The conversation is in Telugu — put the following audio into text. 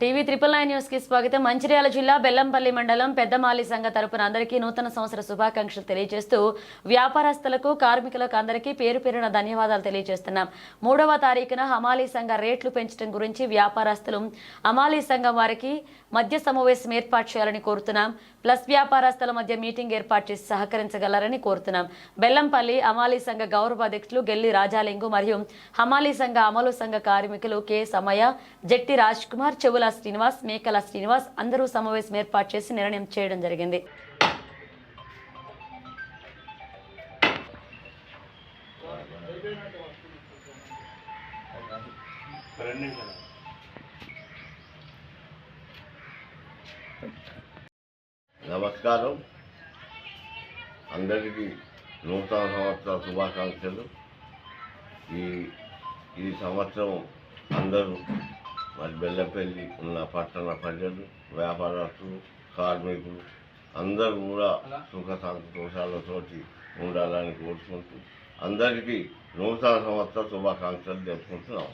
టీవీ త్రిపుల్ నైన్ న్యూస్కి స్వాగతం. మంచిర్యాల జిల్లా బెల్లంపల్లి మండలం పెద్దమాలి సంఘ తరపున అందరికీ నూతన సంవత్సర శుభాకాంక్షలు తెలియజేస్తూ వ్యాపారస్తులకు కార్మికులకు అందరికీ పేరు పేరున ధన్యవాదాలు తెలియజేస్తున్నాం. మూడవ తారీఖున హమాలీ సంఘ రేట్లు పెంచడం గురించి వ్యాపారస్తులు హమాలీ సంఘం వారికి మధ్య సమావేశం ఏర్పాటు చేయాలని కోరుతున్నాం. ప్లస్ వ్యాపారస్తుల మధ్య మీటింగ్ ఏర్పాటు చేసి సహకరించగలరని కోరుతున్నాం. బెల్లంపల్లి హమాలీ సంఘ గౌరవ అధ్యక్షులు గెల్లి రాజాలింగు మరియు హమాలీ సంఘ అమలు సంఘ కార్మికులు కె. సమయ జట్టి రాజ్ కుమార్ చెవుల శ్రీనివాస్ మేకల శ్రీనివాస్ అందరూ సమావేశం ఏర్పాటు చేసి నిర్ణయం చేయడం జరిగింది. నమస్కారం. అందరికీ నూతన సంవత్సర శుభాకాంక్షలు. ఈ ఈ సంవత్సరం అందరూ మరి బెల్లపల్లి ఉన్న పట్టణ ప్రజలు వ్యాపారస్తులు కార్మికులు అందరూ కూడా సుఖ సంతోషాలతోటి ఉండాలని కోరుకుంటూ అందరికీ నూతన సంవత్సర శుభాకాంక్షలు జరుపుకుంటున్నాం